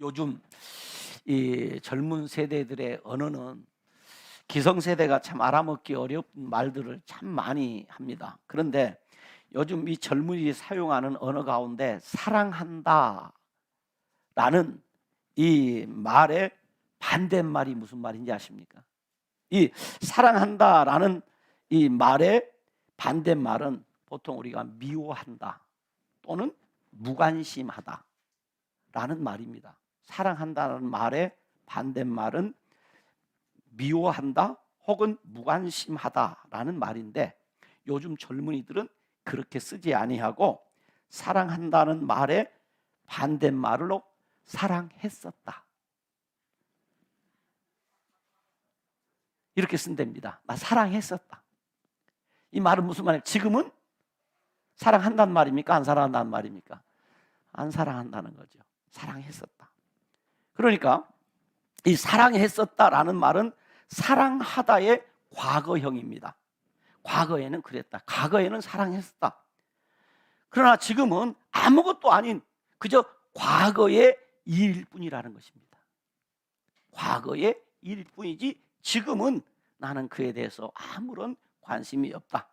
요즘 이 젊은 세대들의 언어는 기성세대가 참 알아먹기 어려운 말들을 참 많이 합니다. 그런데 요즘 이 젊은이들이 사용하는 언어 가운데 사랑한다 라는 이 말의 반대말이 무슨 말인지 아십니까? 이 사랑한다 라는 이 말의 반대말은 보통 우리가 미워한다 또는 무관심하다 라는 말입니다. 사랑한다는 말의 반대말은 미워한다 혹은 무관심하다라는 말인데 요즘 젊은이들은 그렇게 쓰지 아니하고 사랑한다는 말의 반대말로 사랑했었다. 이렇게 쓴답니다. 나 사랑했었다. 이 말은 무슨 말이에요? 지금은 사랑한다는 말입니까? 안 사랑한다는 말입니까? 안 사랑한다는 거죠. 사랑했었다. 그러니까 이 사랑했었다라는 말은 사랑하다의 과거형입니다. 과거에는 그랬다. 과거에는 사랑했었다. 그러나 지금은 아무것도 아닌 그저 과거의 일일 뿐이라는 것입니다. 과거의 일일 뿐이지 지금은 나는 그에 대해서 아무런 관심이 없다.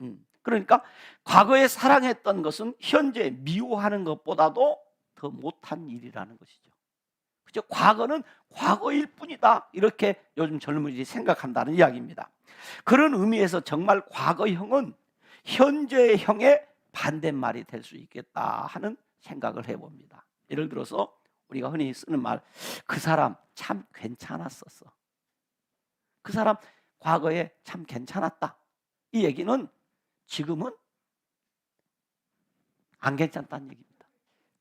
음. 그러니까 과거에 사랑했던 것은 현재 미워하는 것보다도 더 못한 일이라는 것이죠. 그죠? 과거는 과거일 뿐이다. 이렇게 요즘 젊은이들이 생각한다는 이야기입니다. 그런 의미에서 정말 과거형은 현재형의 반대말이 될 수 있겠다 하는 생각을 해봅니다. 예를 들어서 우리가 흔히 쓰는 말, 그 사람 참 괜찮았었어. 그 사람 과거에 참 괜찮았다. 이 얘기는 지금은 안 괜찮다는 얘기입니다.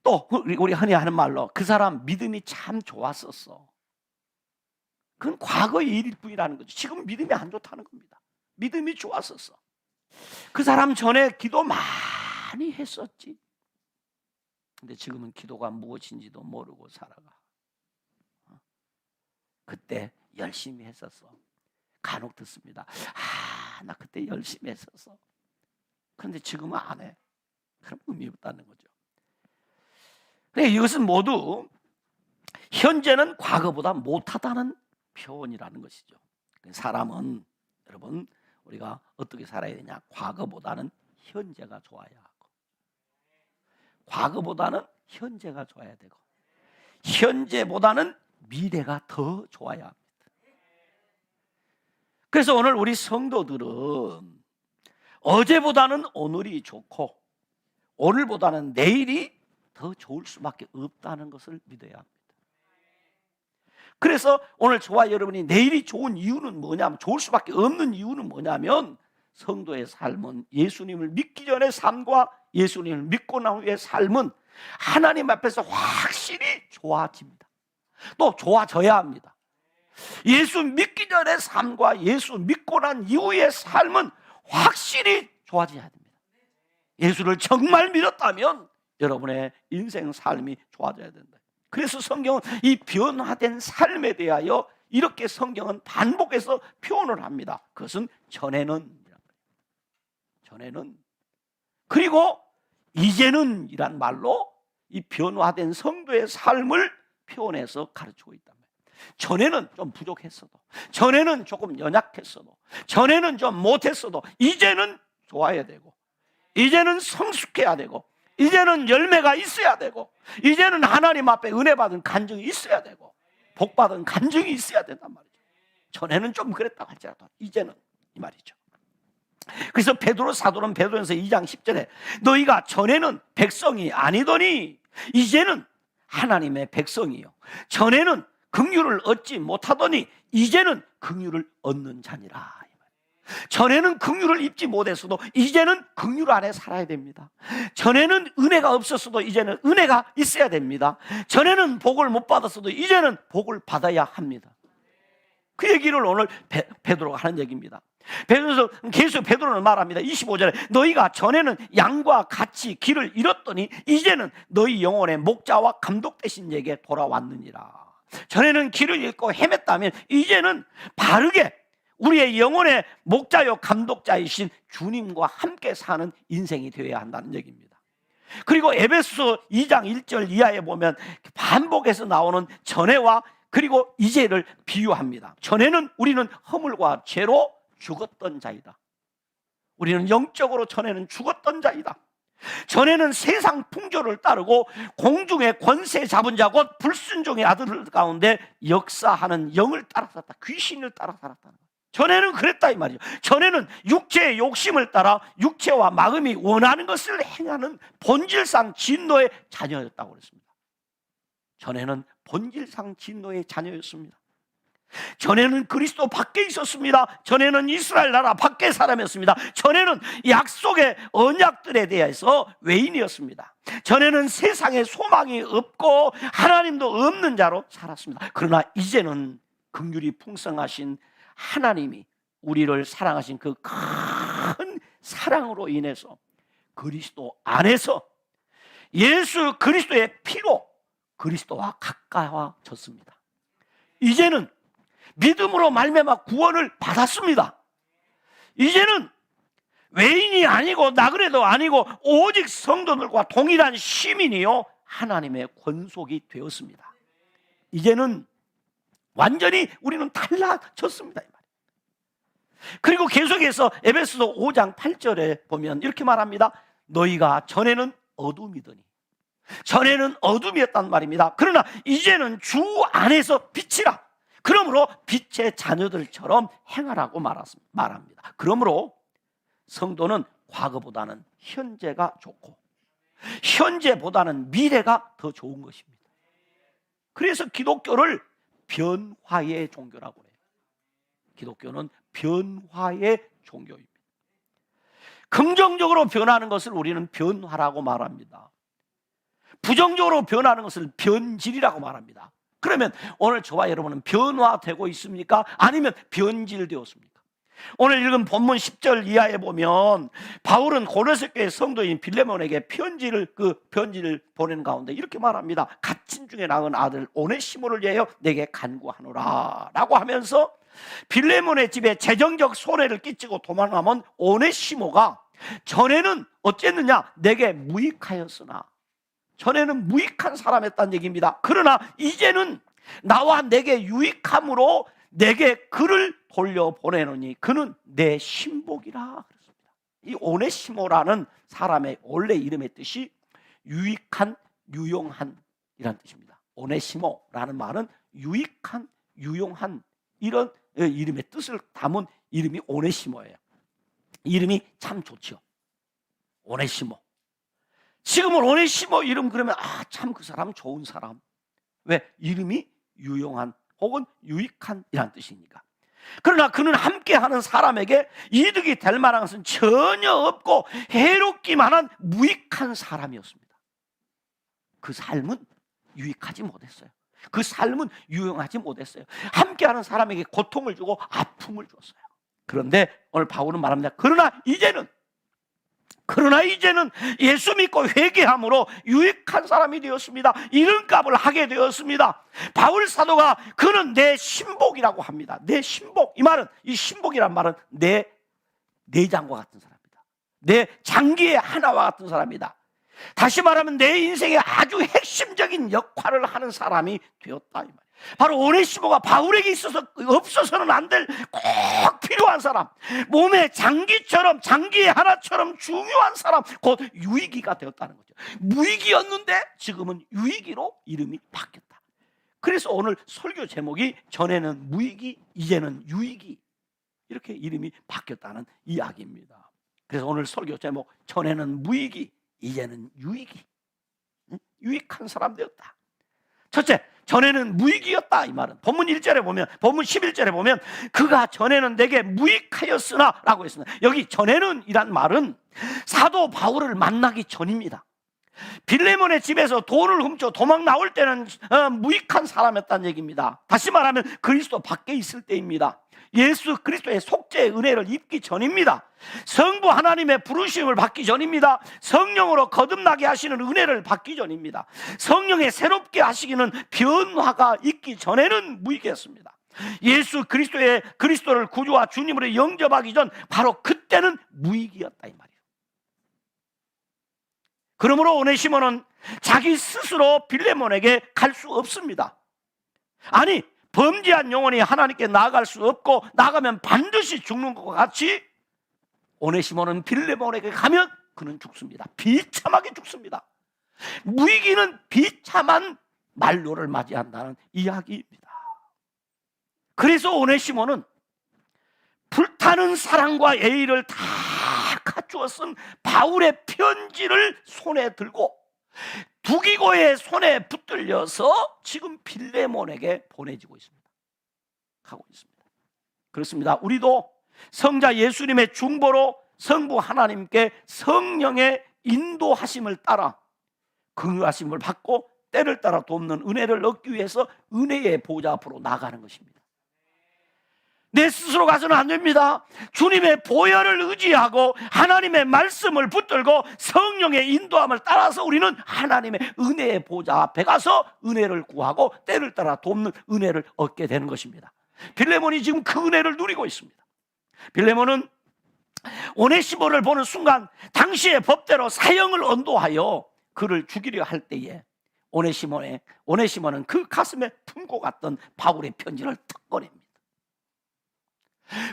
또 우리 흔히 하는 말로 그 사람 믿음이 참 좋았었어. 그건 과거의 일일 뿐이라는 거죠. 지금 믿음이 안 좋다는 겁니다. 믿음이 좋았었어. 그 사람 전에 기도 많이 했었지. 근데 지금은 기도가 무엇인지도 모르고 살아가. 어? 그때 열심히 했었어. 간혹 듣습니다. 아, 나 그때 열심히 했었어. 그런데 지금은 안 해. 그럼 의미 없다는 거죠. 그러니까 이것은 모두 현재는 과거보다 못하다는 표현이라는 것이죠. 사람은 여러분 우리가 어떻게 살아야 되냐? 과거보다는 현재가 좋아야 하고, 과거보다는 현재가 좋아야 되고, 현재보다는 미래가 더 좋아야 합니다. 그래서 오늘 우리 성도들은 어제보다는 오늘이 좋고, 오늘보다는 내일이 더 좋을 수밖에 없다는 것을 믿어야 합니다. 그래서 오늘 저와 여러분이 내일이 좋은 이유는 뭐냐면 좋을 수밖에 없는 이유는 뭐냐면 성도의 삶은 예수님을 믿기 전의 삶과 예수님을 믿고 난 후의 삶은 하나님 앞에서 확실히 좋아집니다. 또 좋아져야 합니다. 예수 믿기 전의 삶과 예수 믿고 난 이후의 삶은 확실히 좋아져야 됩니다. 예수를 정말 믿었다면 여러분의 인생 삶이 좋아져야 된다. 그래서 성경은 이 변화된 삶에 대하여 이렇게 성경은 반복해서 표현을 합니다. 그것은 전에는 전에는 그리고 이제는 이란 말로 이 변화된 성도의 삶을 표현해서 가르치고 있다. 전에는 좀 부족했어도, 전에는 조금 연약했어도, 전에는 좀 못했어도, 이제는 좋아야 되고, 이제는 성숙해야 되고, 이제는 열매가 있어야 되고, 이제는 하나님 앞에 은혜 받은 간증이 있어야 되고, 복 받은 간증이 있어야 된단 말이죠. 전에는 좀 그랬다 할지라도, 이제는 이 말이죠. 그래서 베드로 사도는 베드로전서 2장 10절에 너희가 전에는 백성이 아니더니 이제는 하나님의 백성이요. 전에는 긍휼을 얻지 못하더니 이제는 긍휼을 얻는 자니라. 전에는 긍휼을 입지 못했어도 이제는 긍휼 안에 살아야 됩니다. 전에는 은혜가 없었어도 이제는 은혜가 있어야 됩니다. 전에는 복을 못 받았어도 이제는 복을 받아야 합니다. 그 얘기를 오늘 베, 베드로가 하는 얘기입니다. 베드로서 계속 베드로는 말합니다. 25절에 너희가 전에는 양과 같이 길을 잃었더니 이제는 너희 영혼의 목자와 감독 되신 에게 돌아왔느니라. 전에는 길을 잃고 헤맸다면 이제는 바르게 우리의 영혼의 목자요 감독자이신 주님과 함께 사는 인생이 되어야 한다는 얘기입니다. 그리고 에베소 2장 1절 이하에 보면 반복해서 나오는 전에와 그리고 이제를 비유합니다. 전에는 우리는 허물과 죄로 죽었던 자이다. 우리는 영적으로 전에는 죽었던 자이다. 전에는 세상 풍조를 따르고 공중의 권세 잡은 자 곧 불순종의 아들 가운데 역사하는 영을 따라 살았다. 귀신을 따라 거예요. 전에는 그랬다 이 말이죠. 전에는 육체의 욕심을 따라 육체와 마음이 원하는 것을 행하는 본질상 진노의 자녀였다고 그랬습니다. 전에는 본질상 진노의 자녀였습니다. 전에는 그리스도 밖에 있었습니다. 전에는 이스라엘 나라 밖에 사람이었습니다. 전에는 약속의 언약들에 대해서 외인이었습니다. 전에는 세상에 소망이 없고 하나님도 없는 자로 살았습니다. 그러나 이제는 긍휼이 풍성하신 하나님이 우리를 사랑하신 그 큰 사랑으로 인해서 그리스도 안에서 예수 그리스도의 피로 그리스도와 가까워졌습니다. 이제는 믿음으로 말미암아 구원을 받았습니다. 이제는 외인이 아니고 나그네도 아니고 오직 성도들과 동일한 시민이요 하나님의 권속이 되었습니다. 이제는 완전히 우리는 달라졌습니다. 그리고 계속해서 에베소서 5장 8절에 보면 이렇게 말합니다. 너희가 전에는 어둠이더니 전에는 어둠이었단 말입니다. 그러나 이제는 주 안에서 빛이라. 그러므로 빛의 자녀들처럼 행하라고 말합니다. 그러므로 성도는 과거보다는 현재가 좋고 현재보다는 미래가 더 좋은 것입니다. 그래서 기독교를 변화의 종교라고 해요. 기독교는 변화의 종교입니다. 긍정적으로 변하는 것을 우리는 변화라고 말합니다. 부정적으로 변하는 것을 변질이라고 말합니다. 그러면 오늘 저와 여러분은 변화되고 있습니까? 아니면 변질되었습니까? 오늘 읽은 본문 10절 이하에 보면 바울은 교회 성도인 빌레몬에게 편지를 그 편지를 보낸 가운데 이렇게 말합니다. 갇힌 중에 낳은 아들 오네시모를 위하여 내게 간구하노라라고 하면서 빌레몬의 집에 재정적 손해를 끼치고 도망하면 오네시모가 전에는 어쨌느냐 내게 무익하였으나 전에는 무익한 사람이었다는 얘기입니다. 그러나 이제는 나와 내게 유익함으로 내게 그를 돌려 보내노니 그는 내 신복이라 그랬습니다. 이 오네시모라는 사람의 원래 이름의 뜻이 유익한, 유용한이란 뜻입니다. 오네시모라는 말은 유익한, 유용한 이런 이름의 뜻을 담은 이름이 오네시모예요. 이름이 참 좋죠. 오네시모. 지금은 오네시모 이름 그러면 아 참 그 사람 좋은 사람. 왜 이름이 유용한 혹은 유익한이란 뜻이니까. 그러나 그는 함께하는 사람에게 이득이 될 만한 것은 전혀 없고 해롭기만 한 무익한 사람이었습니다. 그 삶은 유익하지 못했어요. 그 삶은 유용하지 못했어요. 함께하는 사람에게 고통을 주고 아픔을 줬어요. 그런데 오늘 바울은 말합니다. 그러나 이제는 그러나 이제는 예수 믿고 회개함으로 유익한 사람이 되었습니다. 이름값을 하게 되었습니다. 바울 사도가 그는 내 신복이라고 합니다. 내 신복. 이 말은 이 신복이란 말은 내 내장과 같은 사람이다. 내 장기의 하나와 같은 사람이다. 다시 말하면 내 인생의 아주 핵심적인 역할을 하는 사람이 되었다. 바로 오네시모가 바울에게 있어서 없어서는 안 될 꼭 필요한 사람, 몸의 장기처럼 장기의 하나처럼 중요한 사람, 곧 유익이가 되었다는 거죠. 무익이었는데 지금은 유익이로 이름이 바뀌었다. 그래서 오늘 설교 제목이 전에는 무익이, 이제는 유익이 이렇게 이름이 바뀌었다는 이야기입니다. 그래서 오늘 설교 제목 전에는 무익이, 이제는 유익이, 유익한 사람 되었다. 첫째, 전에는 무익이었다 이 말은 본문 1절에 보면 본문 11절에 보면 그가 전에는 내게 무익하였으나 라고 했습니다. 여기 전에는 이란 말은 사도 바울을 만나기 전입니다. 빌레몬의 집에서 돈을 훔쳐 도망 나올 때는 어, 무익한 사람이었다는 얘기입니다. 다시 말하면 그리스도 밖에 있을 때입니다. 예수 그리스도의 속죄의 은혜를 입기 전입니다. 성부 하나님의 부르심을 받기 전입니다. 성령으로 거듭나게 하시는 은혜를 받기 전입니다. 성령의 새롭게 하시기는 변화가 있기 전에는 무익했습니다. 예수 그리스도의 그리스도를 구주와 주님으로 영접하기 전 바로 그때는 무익이었다 이 말이에요. 그러므로 오네시모는 자기 스스로 빌레몬에게 갈 수 없습니다. 아니 범죄한 영혼이 하나님께 나아갈 수 없고 나가면 반드시 죽는 것과 같이 오네시모는 빌레몬에게 가면 그는 죽습니다. 비참하게 죽습니다. 무익이는 비참한 만료를 맞이한다는 이야기입니다. 그래서 오네시모는 불타는 사랑과 예의를 다 갖추어 쓴 바울의 편지를 손에 들고 두기고의 손에 붙들려서 지금 빌레몬에게 보내지고 있습니다. 가고 있습니다. 그렇습니다. 우리도 성자 예수님의 중보로 성부 하나님께 성령의 인도하심을 따라 긍휼하심을 받고 때를 따라 돕는 은혜를 얻기 위해서 은혜의 보좌 앞으로 나가는 것입니다. 내 스스로 가서는 안 됩니다. 주님의 보혈을 의지하고 하나님의 말씀을 붙들고 성령의 인도함을 따라서 우리는 하나님의 은혜의 보좌 앞에 가서 은혜를 구하고 때를 따라 돕는 은혜를 얻게 되는 것입니다. 빌레몬이 지금 그 은혜를 누리고 있습니다. 빌레몬은 오네시모를 보는 순간 당시의 법대로 사형을 언도하여 그를 죽이려 할 때에 오네시모의 오네시모는 그 가슴에 품고 갔던 바울의 편지를 탁 꺼냅니다.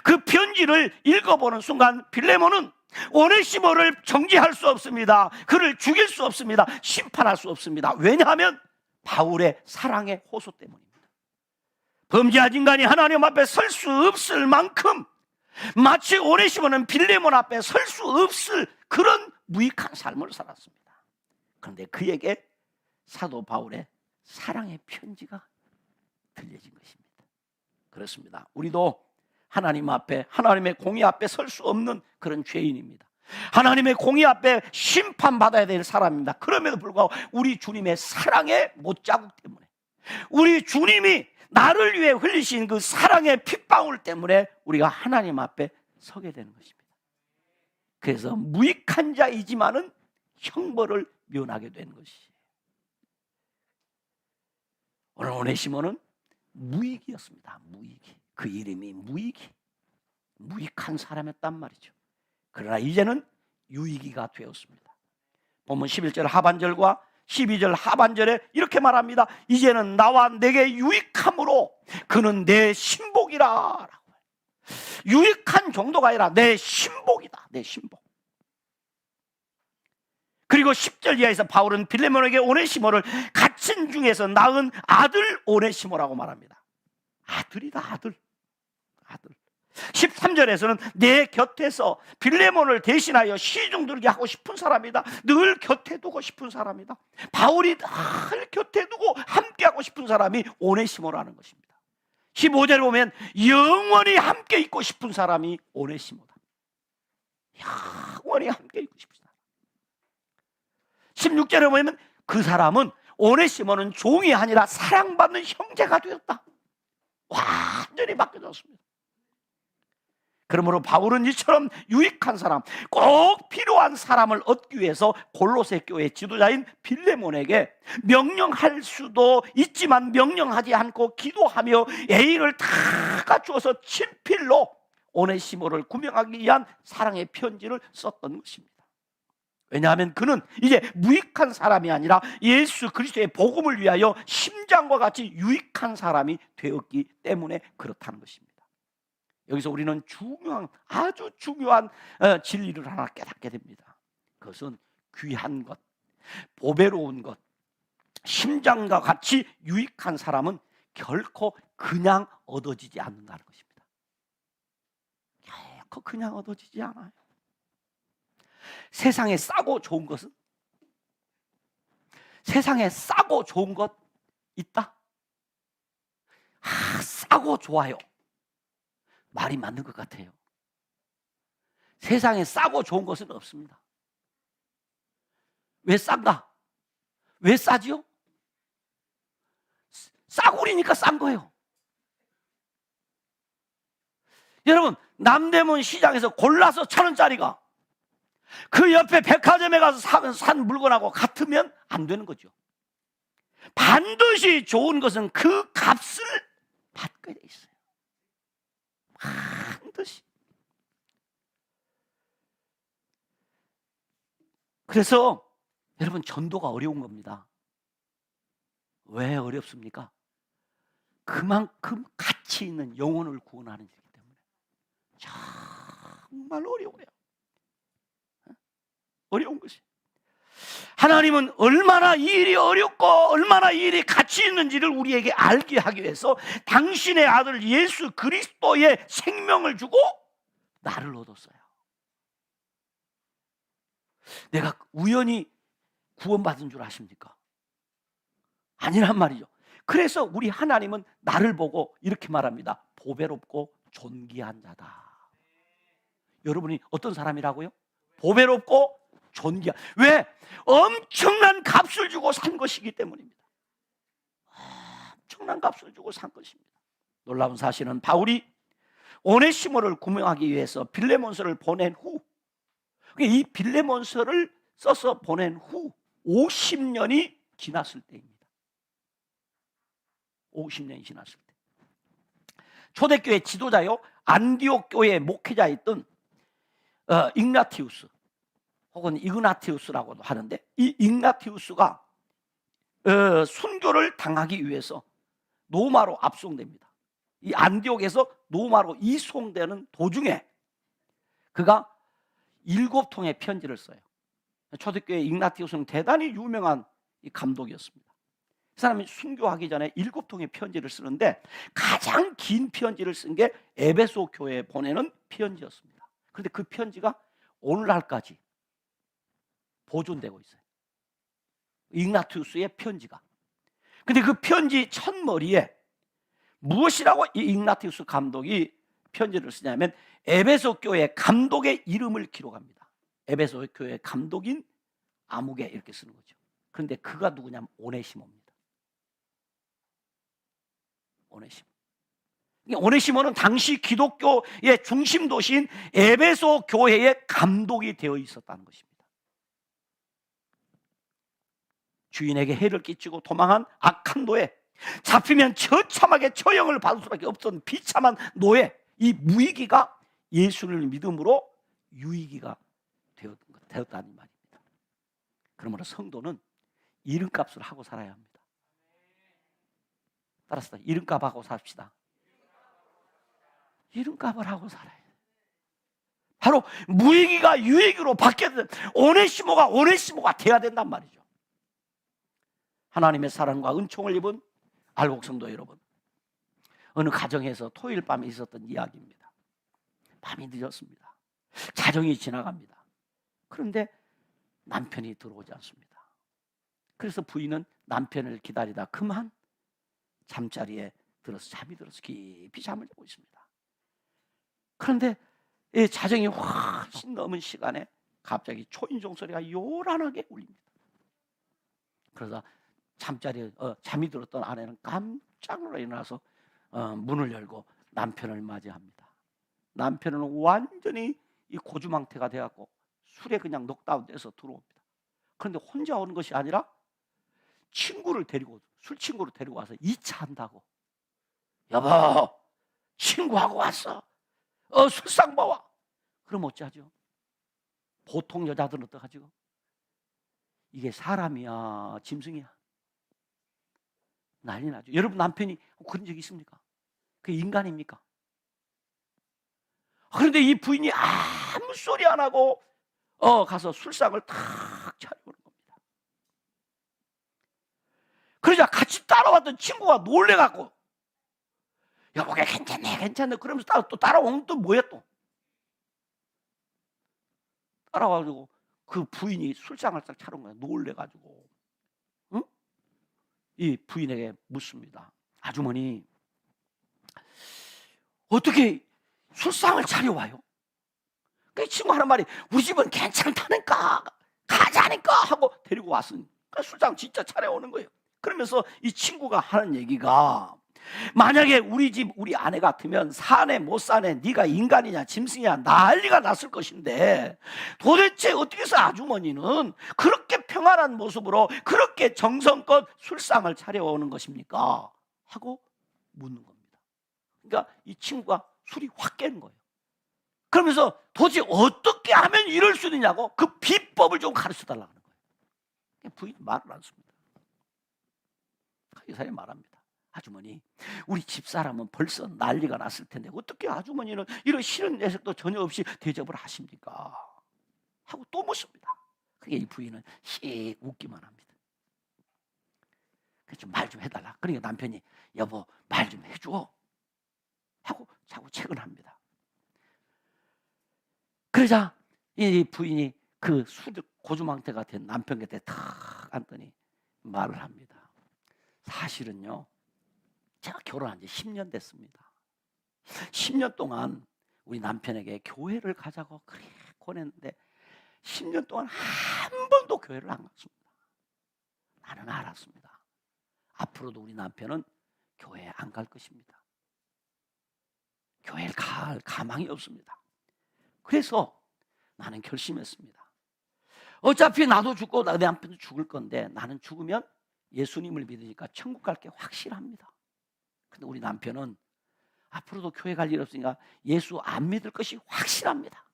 그 편지를 읽어보는 순간 빌레몬은 오네시모를 정지할 수 없습니다. 그를 죽일 수 없습니다. 심판할 수 없습니다. 왜냐하면 바울의 사랑의 호소 때문입니다. 범죄한 인간이 하나님 앞에 설 수 없을 만큼 마치 오네시모는 빌레몬 앞에 설 수 없을 그런 무익한 삶을 살았습니다. 그런데 그에게 사도 바울의 사랑의 편지가 들려진 것입니다. 그렇습니다. 우리도 하나님 앞에 하나님의 공의 앞에 설 수 없는 그런 죄인입니다. 하나님의 공의 앞에 심판받아야 될 사람입니다. 그럼에도 불구하고 우리 주님의 사랑의 못자국 때문에 우리 주님이 나를 위해 흘리신 그 사랑의 핏방울 때문에 우리가 하나님 앞에 서게 되는 것입니다. 그래서 무익한 자이지만은 형벌을 면하게 되는 것이에요. 오늘 오네시모는 무익이었습니다. 무익이. 그 이름이 무익이. 무익한 사람이었단 말이죠. 그러나 이제는 유익이가 되었습니다. 보면 11절 하반절과 12절 하반절에 이렇게 말합니다. 이제는 나와 내게 유익함으로 그는 내 신복이라. 유익한 정도가 아니라 내 신복이다. 내 신복. 그리고 10절 이하에서 바울은 빌레몬에게 오네시모를 갇힌 중에서 낳은 아들 오네시모라고 말합니다. 아들이다, 아들. 아들. 13절에서는 내 곁에서 빌레몬을 대신하여 시중 들게 하고 싶은 사람이다. 늘 곁에 두고 싶은 사람이다. 바울이 늘 곁에 두고 함께 하고 싶은 사람이 오네시모라는 것입니다. 15절에 보면 영원히 함께 있고 싶은 사람이 오네시모다. 영원히 함께 있고 사람. 16절에 보면 그 사람은 오네시모는 종이 아니라 사랑받는 형제가 되었다. 완전히 바뀌어졌습니다. 그러므로 바울은 이처럼 유익한 사람, 꼭 필요한 사람을 얻기 위해서 골로새 교회 지도자인 빌레몬에게 명령할 수도 있지만 명령하지 않고 기도하며 예의를 다 갖추어서 친필로 오네시모를 구명하기 위한 사랑의 편지를 썼던 것입니다. 왜냐하면 그는 이제 무익한 사람이 아니라 예수 그리스도의 복음을 위하여 심장과 같이 유익한 사람이 되었기 때문에 그렇다는 것입니다. 여기서 우리는 중요한 아주 중요한 어, 진리를 하나 깨닫게 됩니다. 그것은 귀한 것, 보배로운 것, 심장과 같이 유익한 사람은 결코 그냥 얻어지지 않는다는 것입니다. 결코 그냥 얻어지지 않아요. 세상에 싸고 좋은 것은 세상에 싸고 좋은 것 있다? 아, 싸고 좋아요. 말이 맞는 것 같아요. 세상에 싸고 좋은 것은 없습니다. 왜 싼가? 왜 싸지요? 싸구리니까 싼 거예요. 여러분, 남대문 시장에서 골라서 천 원짜리가 그 옆에 백화점에 가서 사, 산 물건하고 같으면 안 되는 거죠. 반드시 좋은 것은 그 값을 받게 돼 있어요. 반드시. 그래서 여러분 전도가 어려운 겁니다. 왜 어렵습니까? 그만큼 가치 있는 영혼을 구원하는 일이기 때문에 정말 어려워요. 어려운 것이. 하나님은 얼마나 이 일이 어렵고 얼마나 이 일이 가치 있는지를 우리에게 알게 하기 위해서 당신의 아들 예수 그리스도의 생명을 주고 나를 얻었어요. 내가 우연히 구원받은 줄 아십니까? 아니란 말이죠. 그래서 우리 하나님은 나를 보고 이렇게 말합니다. 보배롭고 존귀한 자다. 여러분이 어떤 사람이라고요? 보배롭고 존귀한. 왜? 엄청난 값을 주고 산 것이기 때문입니다. 엄청난 값을 주고 산 것입니다. 놀라운 사실은 바울이 오네시모를 구명하기 위해서 빌레몬서를 보낸 후, 이 빌레몬서를 써서 보낸 후 50년이 지났을 때입니다. 50년이 지났을 때. 초대교회 지도자요, 안디옥 교회 목회자였던 어, igna티우스 혹은 이그나티우스라고도 하는데 이 ig나티우스가 어, 순교를 당하기 위해서 노마로 압송됩니다. 이 안디옥에서 노마로 이송되는 도중에 그가 일곱 통의 편지를 써요. 초대교회 ig나티우스는 대단히 유명한 이 감독이었습니다. 그 사람이 순교하기 전에 일곱 통의 편지를 쓰는데 가장 긴 편지를 쓴 게 에베소 교회에 보내는 편지였습니다. 그런데 그 편지가 오늘날까지 보존되고 있어요. ig나티우스의 편지가. 근데 그 편지 첫머리에 무엇이라고 이 ig나티우스 감독이 편지를 쓰냐면 에베소 교회 감독의 이름을 기록합니다. 에베소 교회 감독인 아무개 이렇게 쓰는 거죠. 그런데 그가 누구냐면 오네시모입니다. 오네시모. 오네시모는 당시 기독교의 중심 도시인 에베소 교회의 감독이 되어 있었다는 것입니다. 주인에게 해를 끼치고 도망한 악한 노예, 잡히면 처참하게 처형을 받을 수밖에 없던 비참한 노예, 이 무의기가 예수를 믿음으로 유의기가 되었다는 말입니다. 그러므로 성도는 이름값을 하고 살아야 합니다. 따라서 이름값 하고 삽시다. 이름값을 하고 살아야 돼. 바로 무의기가 유의기로 바뀌어야 돼. 오네시모가 오네시모가 돼야 된단 말이죠. 하나님의 사랑과 은총을 입은 알곡 성도 여러분. 어느 가정에서 토요일 밤에 있었던 이야기입니다. 밤이 늦었습니다. 자정이 지나갑니다. 그런데 남편이 들어오지 않습니다. 그래서 부인은 남편을 기다리다 그만 잠자리에 들어서 잠이 들어서 깊이 잠을 자고 있습니다. 그런데 이 자정이 훨씬 넘은 시간에 갑자기 초인종 소리가 요란하게 울립니다. 그러다 잠자리에 어, 잠이 들었던 아내는 깜짝 놀라 일어나서 어, 문을 열고 남편을 맞이합니다. 남편은 완전히 이 고주망태가 돼갖고 술에 그냥 넉다운돼서 들어옵니다. 그런데 혼자 오는 것이 아니라 친구를 데리고 술 친구를 데리고 와서 2차 한다고. 여보, 친구하고 왔어. 어, 술상 봐와. 그럼 어쩌죠? 보통 여자들은 어떡하죠? 이게 사람이야, 짐승이야. 난리 나죠. 여러분 남편이 그런 적 있습니까? 그 인간입니까? 그런데 이 부인이 아무 소리 안 하고 어 가서 술상을 탁 차려오는 겁니다. 그러자 같이 따라왔던 친구가 놀래갖고 여보게 괜찮네 괜찮네 그러면서 따라, 또 따라오면 또 뭐야 또 따라와가지고 그 부인이 술상을 딱 차려온 거야 놀래가지고 응? 이 부인에게 묻습니다 아주머니 어떻게 술상을 차려와요? 그 친구 하는 말이 우리 집은 괜찮다니까 가자니까 하고 데리고 왔으니까 술상 진짜 차려오는 거예요 그러면서 이 친구가 하는 얘기가 만약에 우리 집 우리 아내 같으면 사내 못 사내 네가 인간이냐 짐승이냐 난리가 났을 것인데 도대체 어떻게 해서 아주머니는 그렇게 평안한 모습으로 그렇게 정성껏 술상을 차려오는 것입니까? 하고 묻는 겁니다. 그러니까 이 친구가 술이 확 깨는 거예요. 그러면서 도대체 어떻게 하면 이럴 수 있느냐고 그 비법을 좀 가르쳐 달라는 거예요. 부인이 말을 않습니다. 의사에 말합니다. 아주머니, 우리 집사람은 벌써 난리가 났을 텐데 어떻게 아주머니는 이런 싫은 내색도 전혀 없이 대접을 하십니까? 하고 또 묻습니다. 그게 이 부인은 씩 웃기만 합니다. 그래서 말좀 해달라. 그러니까 남편이 여보 말 좀 해줘 하고 자꾸 채근합니다. 그러자 이 부인이 그술 고주망태가 된 남편 곁에 탁 앉더니 말을 합니다. 사실은요, 제가 결혼한 지 10년 됐습니다. 10년 동안 우리 남편에게 교회를 가자고 그래 권했는데 10년 동안 한 번도 교회를 안 갔습니다. 나는 알았습니다. 앞으로도 우리 남편은 교회에 안 갈 것입니다. 교회를 갈 가망이 없습니다. 그래서 나는 결심했습니다. 어차피 나도 죽고 내 남편도 죽을 건데 나는 죽으면 예수님을 믿으니까 천국 갈 게 확실합니다. 근데 우리 남편은 앞으로도 교회 갈 일 없으니까 예수 안 믿을 것이 확실합니다.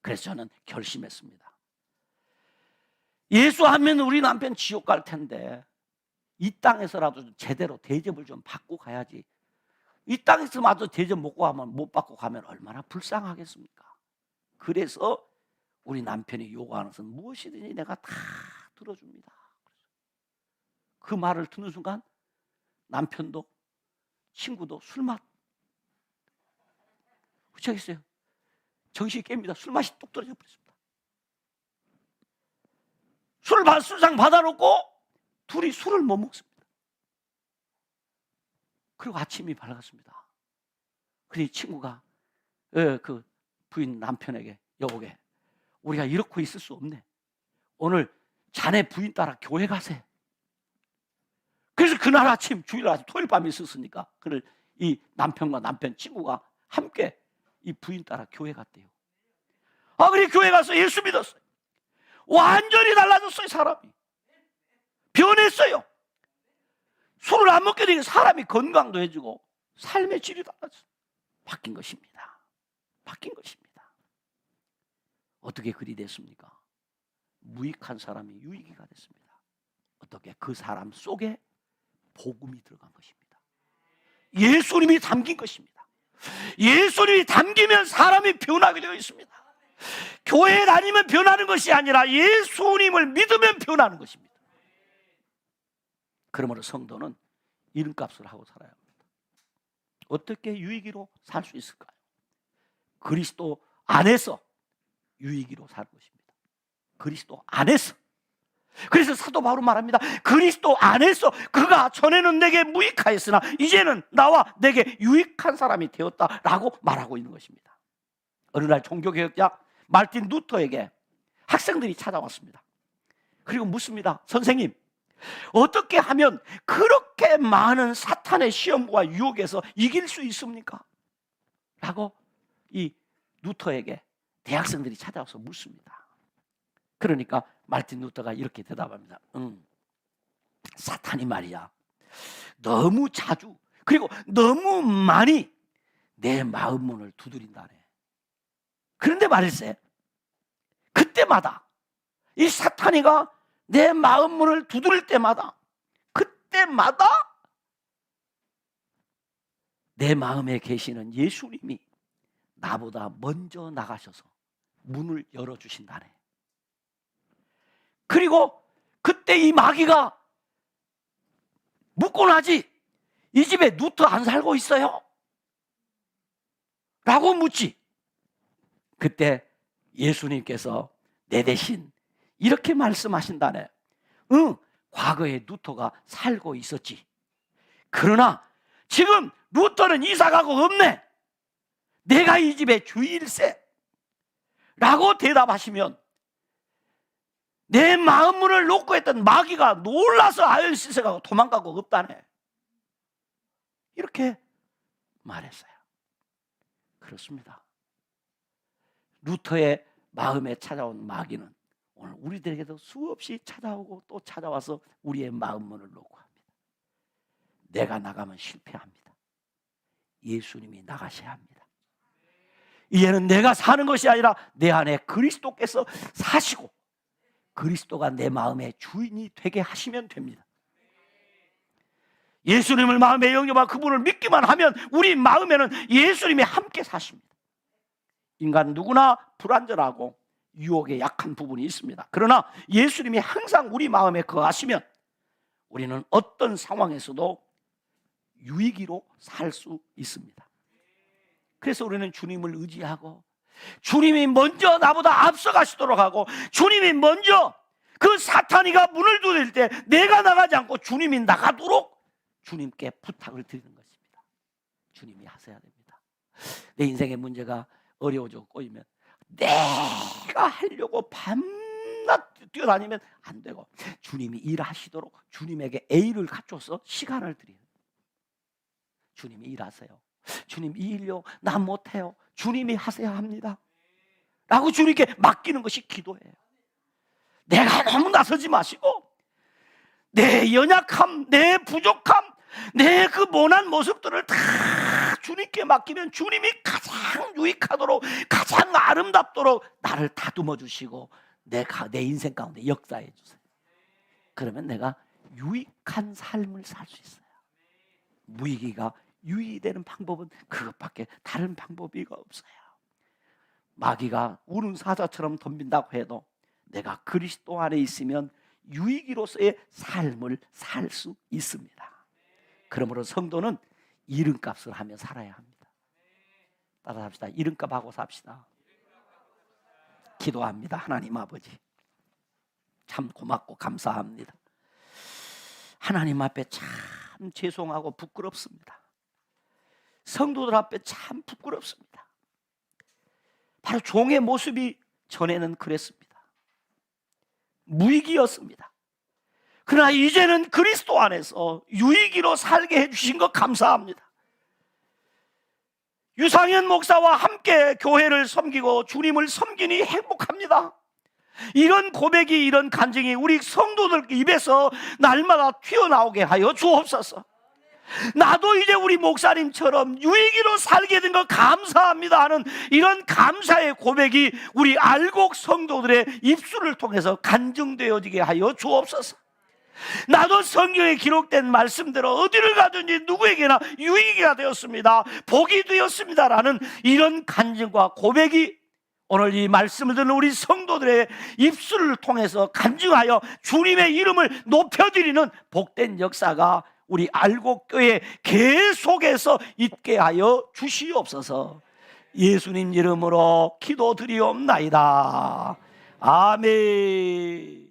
그래서 저는 결심했습니다. 예수 하면 우리 남편 지옥 갈 텐데 이 땅에서라도 제대로 대접을 좀 받고 가야지. 이 땅에서마저 대접 못 가면 못 받고 가면 얼마나 불쌍하겠습니까? 그래서 우리 남편이 요구하는 것은 무엇이든지 내가 다 들어줍니다. 그 말을 듣는 순간 남편도 친구도 술맛 어쩌겠어요? 정신이 깹니다. 술맛이 뚝 떨어져 버렸습니다. 술 술상 받아놓고 둘이 술을 못 먹습니다. 그리고 아침이 밝았습니다. 그리 친구가 예, 그 부인 남편에게 여보게 우리가 이렇게 있을 수 없네. 오늘 자네 부인 따라 교회 가세. 그날 아침 주일 아침 토요일 밤에 있었으니까 그를 이 남편과 남편 친구가 함께 이 부인 따라 교회 갔대요. 아 그래 교회 가서 예수 믿었어요. 완전히 달라졌어요 사람이. 변했어요. 술을 안 먹게 되니까 사람이 건강도 해주고 삶의 질이 달라졌어요. 바뀐 것입니다. 바뀐 것입니다. 어떻게 그리 됐습니까? 무익한 사람이 유익이가 됐습니다. 어떻게 그 사람 속에 복음이 들어간 것입니다. 예수님이 담긴 것입니다. 예수님이 담기면 사람이 변하게 되어 있습니다. 교회에 다니면 변하는 것이 아니라 예수님을 믿으면 변하는 것입니다. 그러므로 성도는 이름값을 하고 살아야 합니다. 어떻게 유익으로 살 수 있을까요? 그리스도 안에서 유익으로 살 것입니다. 그리스도 안에서. 그래서 사도 바로 말합니다. 그리스도 안에서 그가 전에는 내게 무익하였으나 이제는 나와 내게 유익한 사람이 되었다라고 말하고 있는 것입니다. 어느 날 종교개혁자 말틴 루터에게 학생들이 찾아왔습니다. 그리고 묻습니다. 선생님, 어떻게 하면 그렇게 많은 사탄의 시험과 유혹에서 이길 수 있습니까? 라고 이 루터에게 대학생들이 찾아와서 묻습니다. 그러니까 말틴 루터가 이렇게 대답합니다. 응, 사탄이 말이야. 너무 자주 그리고 너무 많이 내 마음 문을 두드린다네. 그런데 말일세. 그때마다 이 사탄이가 내 마음 문을 두드릴 때마다 그때마다 내 마음에 계시는 예수님이 나보다 먼저 나가셔서 문을 열어 주신다네. 그리고 그때 이 마귀가 묻고 나지 이 집에 누트 안 살고 있어요? 라고 묻지. 그때 예수님께서 내 대신 이렇게 말씀하신다네. 응, 과거에 누터가 살고 있었지. 그러나 지금 루터는 이사가고 없네. 내가 이 집의 주일세. 라고 대답하시면 내 마음문을 놓고 했던 마귀가 놀라서 아열시세가고 도망가고 없다네. 이렇게 말했어요. 그렇습니다. 루터의 마음에 찾아온 마귀는 오늘 우리들에게도 수없이 찾아오고 또 찾아와서 우리의 마음문을 놓고 합니다. 내가 나가면 실패합니다. 예수님이 나가셔야 합니다. 이제는 내가 사는 것이 아니라 내 안에 그리스도께서 사시고 그리스도가 내 마음의 주인이 되게 하시면 됩니다. 예수님을 마음에 영접하고 그분을 믿기만 하면 우리 마음에는 예수님이 함께 사십니다. 인간 누구나 불완전하고 유혹에 약한 부분이 있습니다. 그러나 예수님이 항상 우리 마음에 거하시면 우리는 어떤 상황에서도 유익으로 살 수 있습니다. 그래서 우리는 주님을 의지하고 주님이 먼저 나보다 앞서가시도록 하고 주님이 먼저 그 사탄이가 문을 두드릴 때 내가 나가지 않고 주님이 나가도록 주님께 부탁을 드리는 것입니다. 주님이 하셔야 됩니다. 내 인생의 문제가 어려워져 꼬이면 내가 하려고 밤낮 뛰어다니면 안 되고 주님이 일하시도록 주님에게 A를 갖춰서 시간을 드려요. 주님이 일하세요. 주님 이 일요 난 못해요. 주님이 하셔야 합니다. 라고 주님께 맡기는 것이 기도예요. 내가 너무 나서지 마시고 내 연약함, 내 부족함, 내 그 모난 모습들을 다 주님께 맡기면 주님이 가장 유익하도록 가장 아름답도록 나를 다듬어 주시고 내가 내 인생 가운데 역사해 주세요. 그러면 내가 유익한 삶을 살 수 있어요. 무익이가 유익이 되는 방법은 그것밖에 다른 방법이 없어요. 마귀가 우는 사자처럼 덤빈다고 해도 내가 그리스도 안에 있으면 유익이로서의 삶을 살 수 있습니다. 그러므로 성도는 이름값을 하며 살아야 합니다. 따라 합시다. 이름값하고 삽시다. 기도합니다. 하나님 아버지. 참 고맙고 감사합니다. 하나님 앞에 참 죄송하고 부끄럽습니다. 성도들 앞에 참 부끄럽습니다. 바로 종의 모습이 전에는 그랬습니다. 무익이었습니다. 그러나 이제는 그리스도 안에서 유익이로 살게 해주신 것 감사합니다. 유상현 목사와 함께 교회를 섬기고 주님을 섬기니 행복합니다. 이런 고백이 이런 간증이 우리 성도들 입에서 날마다 튀어나오게 하여 주옵소서. 나도 이제 우리 목사님처럼 유익이로 살게 된것 감사합니다 하는 이런 감사의 고백이 우리 알곡 성도들의 입술을 통해서 간증되어지게 하여 주옵소서. 나도 성경에 기록된 말씀대로 어디를 가든지 누구에게나 유익이가 되었습니다. 복이 되었습니다라는 이런 간증과 고백이 오늘 이 말씀을 듣는 우리 성도들의 입술을 통해서 간증하여 주님의 이름을 높여드리는 복된 역사가 우리 알곡 교회 계속해서 있게 하여 주시옵소서 예수님 이름으로 기도드리옵나이다. 아멘.